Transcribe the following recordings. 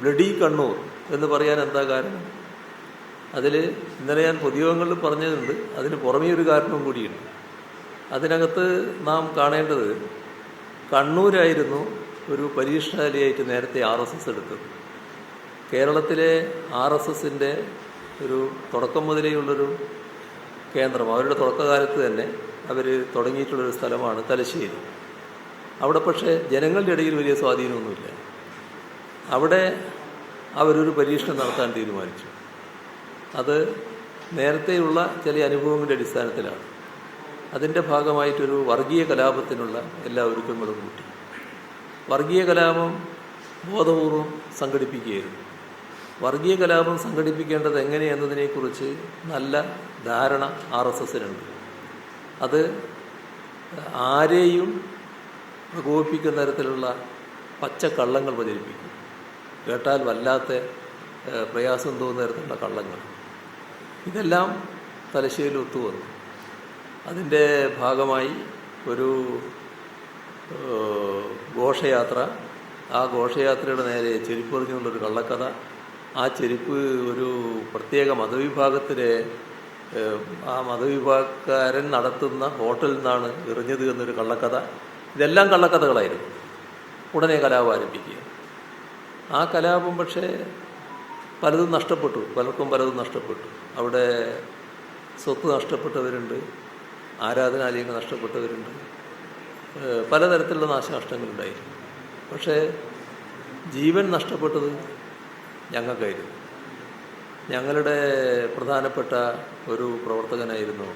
Bloody Kannur എന്ന് പറയാൻ എന്താ കാരണം? അതിൽ ഇന്നലെ ഞാൻ പൊതുയോഗങ്ങളിൽ പറഞ്ഞതുണ്ട്. അതിന് പുറമേ ഒരു കാരണവും കൂടിയുണ്ട്. അതിനകത്ത് നാം കാണേണ്ടത് കണ്ണൂരായിരുന്നു ഒരു പരീക്ഷണാലയായിട്ട് നേരത്തെ ആർ എസ് എസ് എടുത്തത്. കേരളത്തിലെ ആർ എസ് എസിന്റെ ഒരു തുടക്കം മുതലേയുള്ളൊരു കേന്ദ്രം. അവരുടെ തുടക്കകാലത്ത് തന്നെ അവർ തുടങ്ങിയിട്ടുള്ളൊരു സ്ഥലമാണ് തലശ്ശേരി. അവിടെ പക്ഷേ ജനങ്ങളുടെ ഇടയിൽ വലിയ സ്വാധീനമൊന്നുമില്ല. അവിടെ അവരൊരു പരീക്ഷണം നടത്താൻ തീരുമാനിച്ചു. അത് നേരത്തെയുള്ള ചില അനുഭവങ്ങളുടെ അടിസ്ഥാനത്തിലാണ്. അതിന്റെ ഭാഗമായിട്ടൊരു വർഗീയ കലാപത്തിനുള്ള എല്ലാ ഒരുക്കങ്ങളും കൂട്ടി. വർഗീയ കലാപം ബോധപൂർവം സംഘടിപ്പിക്കുകയായിരുന്നു. വർഗീയ കലാപം സംഘടിപ്പിക്കേണ്ടത് എങ്ങനെയെന്നതിനെക്കുറിച്ച് നല്ല ധാരണ ആർ എസ് എസിനുണ്ട് അത് ആരെയും പ്രകോപിപ്പിക്കുന്ന തരത്തിലുള്ള പച്ചക്കള്ളങ്ങൾ പ്രചരിപ്പിക്കും. കേട്ടാൽ വല്ലാത്ത പ്രയാസം തോന്നുന്ന തരത്തിലുള്ള കള്ളങ്ങൾ. ഇതെല്ലാം തലശ്ശേരിയിൽ ഒത്തുവന്നു അതിന്റെ ഭാഗമായി ഒരു ഘോഷയാത്ര. ആ ഘോഷയാത്രയുടെ നേരെ ചെരുപ്പ് എറിഞ്ഞുകൊണ്ടൊരു കള്ളക്കഥ. ആ ചെരുപ്പ് ഒരു പ്രത്യേക മതവിഭാഗത്തിലെ ആ മതവിഭാഗക്കാരൻ നടത്തുന്ന ഹോട്ടലിൽ നിന്നാണ് എറിഞ്ഞത് എന്നൊരു കള്ളക്കഥ. ഇതെല്ലാം കള്ളക്കഥകളായിരുന്നു. ഉടനെ കലാപം ആരംഭിക്കുക ആ കലാപം പക്ഷേ പലതും നഷ്ടപ്പെട്ടു. പലർക്കും പലതും നഷ്ടപ്പെട്ടു. അവിടെ സ്വത്ത് നഷ്ടപ്പെട്ടവരുണ്ട് ആരാധനാലയങ്ങൾ നഷ്ടപ്പെട്ടവരുണ്ട്. പലതരത്തിലുള്ള നാശനഷ്ടങ്ങളുണ്ടായിരുന്നു. പക്ഷേ ജീവൻ നഷ്ടപ്പെട്ടത് ഞങ്ങൾക്കായിരുന്നു. ഞങ്ങളുടെ പ്രധാനപ്പെട്ട ഒരു പ്രവർത്തകനായിരുന്നു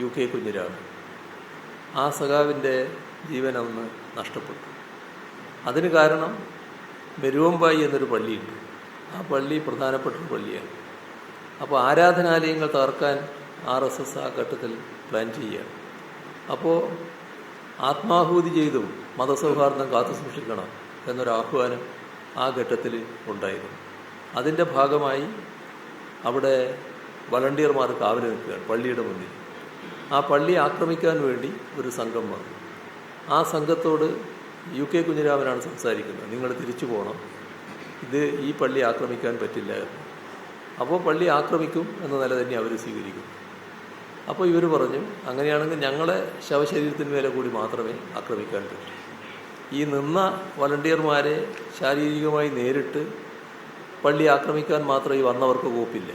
യു കെ കുഞ്ഞിരാവ് ആ സഖാവിന്റെ ജീവൻ അന്ന് നഷ്ടപ്പെട്ടു. അതിന് കാരണം മെരുവമ്പായി എന്നൊരു പള്ളിയുണ്ട്. ആ പള്ളി പ്രധാനപ്പെട്ടൊരു പള്ളിയാണ്. അപ്പോൾ ആരാധനാലയങ്ങൾ തകർക്കാൻ ആർ എസ് എസ് ആ ഘട്ടത്തിൽ പ്ലാൻ ചെയ്യുകയാണ്. അപ്പോൾ ആത്മാഹൂതി ചെയ്തും മതസൗഹാർദ്ദം കാത്തു സൂക്ഷിക്കണം എന്നൊരു ആഹ്വാനം ആ ഘട്ടത്തിൽ ഉണ്ടായിരുന്നു. അതിന്റെ ഭാഗമായി അവിടെ വളണ്ടിയർമാർ കാവൽ നിൽക്കുകയാണ് പള്ളിയുടെ മുന്നിൽ. ആ പള്ളി ആക്രമിക്കാൻ വേണ്ടി ഒരു സംഘം വന്നു. ആ സംഘത്തോട് യു കെ കുഞ്ഞിരാമനാണ് സംസാരിക്കുന്നത്. നിങ്ങൾ തിരിച്ചു പോകണം ഇത് ഈ പള്ളി ആക്രമിക്കാൻ പറ്റില്ല അപ്പോൾ പള്ളി ആക്രമിക്കും എന്ന നില തന്നെ അവർ സ്വീകരിക്കും. അപ്പോൾ ഇവർ പറഞ്ഞു അങ്ങനെയാണെങ്കിൽ ഞങ്ങളെ ശവശരീരത്തിന് മേലെ കൂടി മാത്രമേ ആക്രമിക്കാൻ പറ്റൂ. ഈ നിന്ന വളണ്ടിയർമാരെ ശാരീരികമായി നേരിട്ട് പള്ളി ആക്രമിക്കാൻ മാത്രം ഈ വന്നവർക്ക് കോപ്പില്ല.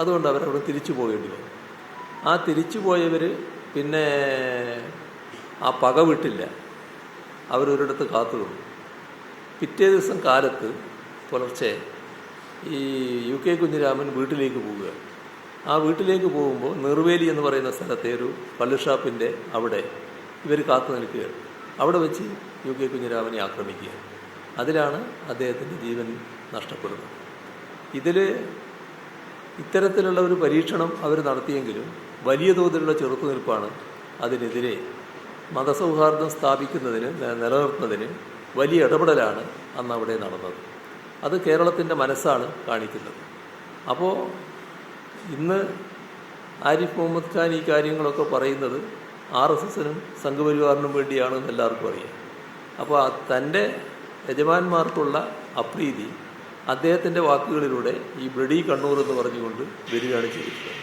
അതുകൊണ്ട് അവരവിടെ തിരിച്ചു പോകേണ്ടി വന്നു ആ തിരിച്ചു പോയവർ പിന്നെ ആ പക വിട്ടില്ല. അവരൊരിടത്ത് കാത്തു നിന്നു പിറ്റേ ദിവസം കാലത്ത് പുലർച്ചെ ഈ യു കെ കുഞ്ഞിരാമൻ വീട്ടിലേക്ക് പോവുക ആ വീട്ടിലേക്ക് പോകുമ്പോൾ നിർവേലി എന്ന് പറയുന്ന സ്ഥലത്തെ ഒരു പള്ളിഷാപ്പിന്റെ അവിടെ ഇവർ കാത്തു നിൽക്കുകയാണ്. അവിടെ വെച്ച് യു കെ കുഞ്ഞിരാമനെ ആക്രമിക്കുക അതിലാണ് അദ്ദേഹത്തിന്റെ ജീവൻ നഷ്ടപ്പെടുന്നത്. ഇതിൽ ഇത്തരത്തിലുള്ള ഒരു പരീക്ഷണം അവർ നടത്തിയെങ്കിലും വലിയ തോതിലുള്ള ചെറുത്തുനിൽപ്പാണ് അതിനെതിരെ മതസൗഹാർദ്ദം സ്ഥാപിക്കുന്നതിന് നിലനിർത്തുന്നതിന് വലിയ ഇടപെടലാണ് അന്ന് അവിടെ നടന്നത്. അത് കേരളത്തിന്റെ മനസ്സാണ് കാണിക്കുന്നത്. അപ്പോൾ ഇന്ന് ആരിഫ് മുഹമ്മദ് ഖാൻ ഈ കാര്യങ്ങളൊക്കെ പറയുന്നത് ആർ എസ് എസിനും സംഘപരിവാറിനും വേണ്ടിയാണെന്ന് എല്ലാവർക്കും അറിയാം. അപ്പോൾ തന്റെ യജമാന്മാർക്കുള്ള അപ്രീതി അദ്ദേഹത്തിന്റെ വാക്കുകളിലൂടെ ഈ ബ്രഡി കണ്ണൂർ എന്ന് പറഞ്ഞുകൊണ്ട് വരികയാണ് ചെയ്തിട്ടുള്ളത്.